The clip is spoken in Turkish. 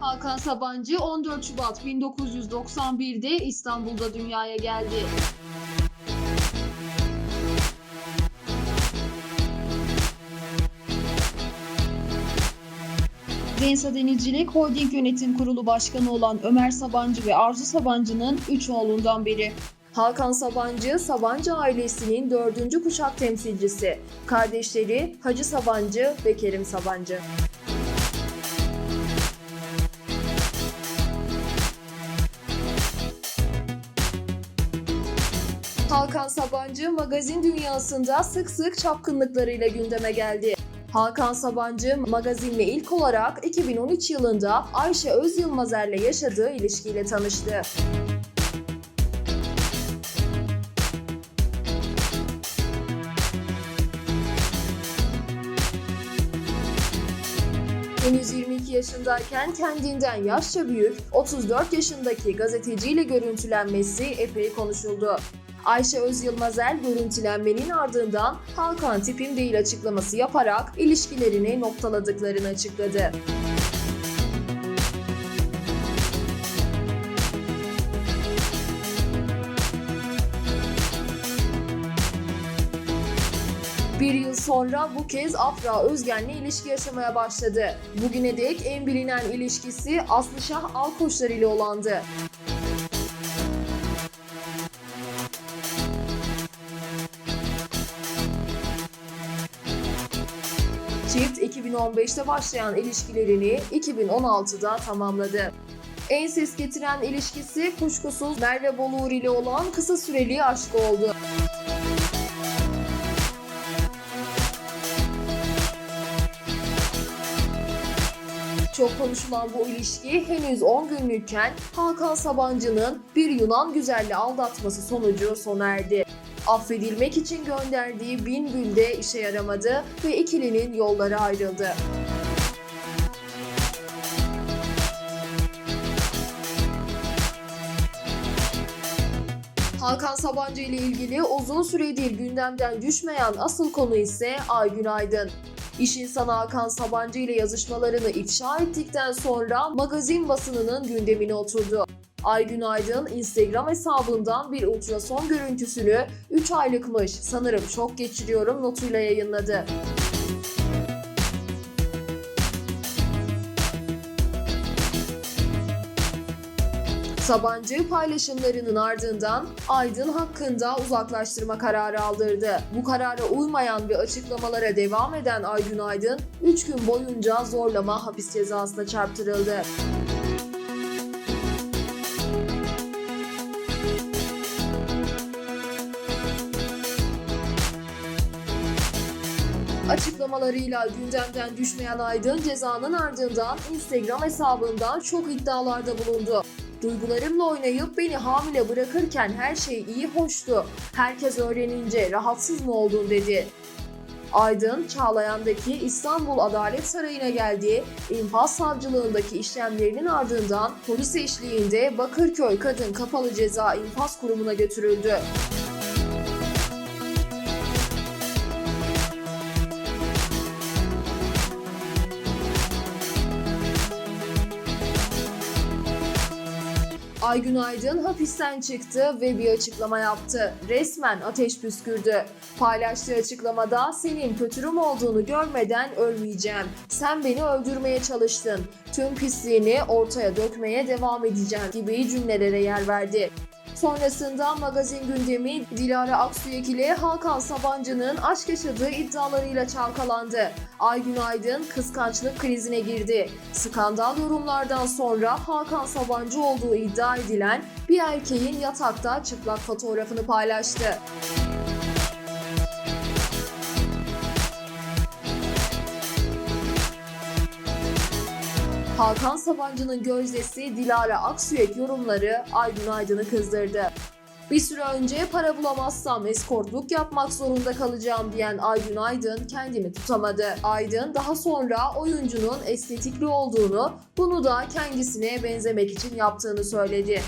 Hakan Sabancı 14 Şubat 1991'de İstanbul'da dünyaya geldi. Rensa Denizcilik Holding Yönetim Kurulu Başkanı olan Ömer Sabancı ve Arzu Sabancı'nın 3 oğlundan biri. Hakan Sabancı, Sabancı ailesinin dördüncü kuşak temsilcisi. Kardeşleri Hacı Sabancı ve Kerim Sabancı. Hakan Sabancı magazin dünyasında sık sık çapkınlıklarıyla gündeme geldi. Hakan Sabancı magazinle ilk olarak 2013 yılında Ayşe Özyılmazer'le yaşadığı ilişkiyle tanıştı. Henüz 22 yaşındayken kendinden yaşça büyük 34 yaşındaki gazeteciyle görüntülenmesi epey konuşuldu. Ayşe Özyılmazer görüntülenmenin ardından Hakan tipim değil açıklaması yaparak ilişkilerini noktaladıklarını açıkladı. Bir yıl sonra bu kez Afra Özgen'le ilişki yaşamaya başladı. Bugüne dek en bilinen ilişkisi Aslı Şah Alkoçlar ile olandı. Çift 2015'te başlayan ilişkilerini 2016'da tamamladı. En ses getiren ilişkisi kuşkusuz Merve Boluğur ile olan kısa süreli aşk oldu. Çok konuşulan bu ilişki henüz 10 günlükken Hakan Sabancı'nın bir Yunan güzelle aldatması sonucu sona erdi. Affedilmek için gönderdiği bin gül de işe yaramadı ve ikilinin yolları ayrıldı. Hakan Sabancı ile ilgili uzun süredir gündemden düşmeyen asıl konu ise Aygün Aydın. İş insanı Hakan Sabancı ile yazışmalarını ifşa ettikten sonra magazin basınının gündemine oturdu. Aygün Aydın Instagram hesabından bir ultrason görüntüsünü 3 aylıkmış sanırım şok geçiriyorum notuyla yayınladı. Sabancı paylaşımlarının ardından Aydın hakkında uzaklaştırma kararı aldırdı. Bu karara uymayan ve açıklamalara devam eden Aygün Aydın 3 gün boyunca zorlama hapis cezasına çarptırıldı. Açıklamalarıyla gündemden düşmeyen Aydın cezanın ardından Instagram hesabından çok iddialarda bulundu. Duygularımla oynayıp beni hamile bırakırken her şey iyi hoştu. Herkes öğrenince rahatsız mı oldun dedi. Aydın, Çağlayan'daki İstanbul Adalet Sarayı'na geldiği infaz savcılığındaki işlemlerinin ardından polis eşliğinde Bakırköy Kadın Kapalı Ceza İnfaz Kurumu'na götürüldü. Aygün Aydın hapisten çıktı ve bir açıklama yaptı. Resmen ateş püskürdü. Paylaştığı açıklamada senin kötürüm olduğunu görmeden ölmeyeceğim. Sen beni öldürmeye çalıştın. Tüm pisliğini ortaya dökmeye devam edeceğim gibi cümlelere yer verdi. Sonrasında magazin gündemi Dilara Aksüyek ile Hakan Sabancı'nın aşk yaşadığı iddialarıyla çalkalandı. Aygün Aydın kıskançlık krizine girdi. Skandal yorumlardan sonra Hakan Sabancı olduğu iddia edilen bir erkeğin yatakta çıplak fotoğrafını paylaştı. Hakan Sabancı'nın gözdesi Dilara Aksüyek yorumları Aydın Aydın'ı kızdırdı. Bir süre önce para bulamazsam eskortluk yapmak zorunda kalacağım diyen Aydın Aydın kendini tutamadı. Aydın daha sonra oyuncunun estetikli olduğunu, bunu da kendisine benzemek için yaptığını söyledi.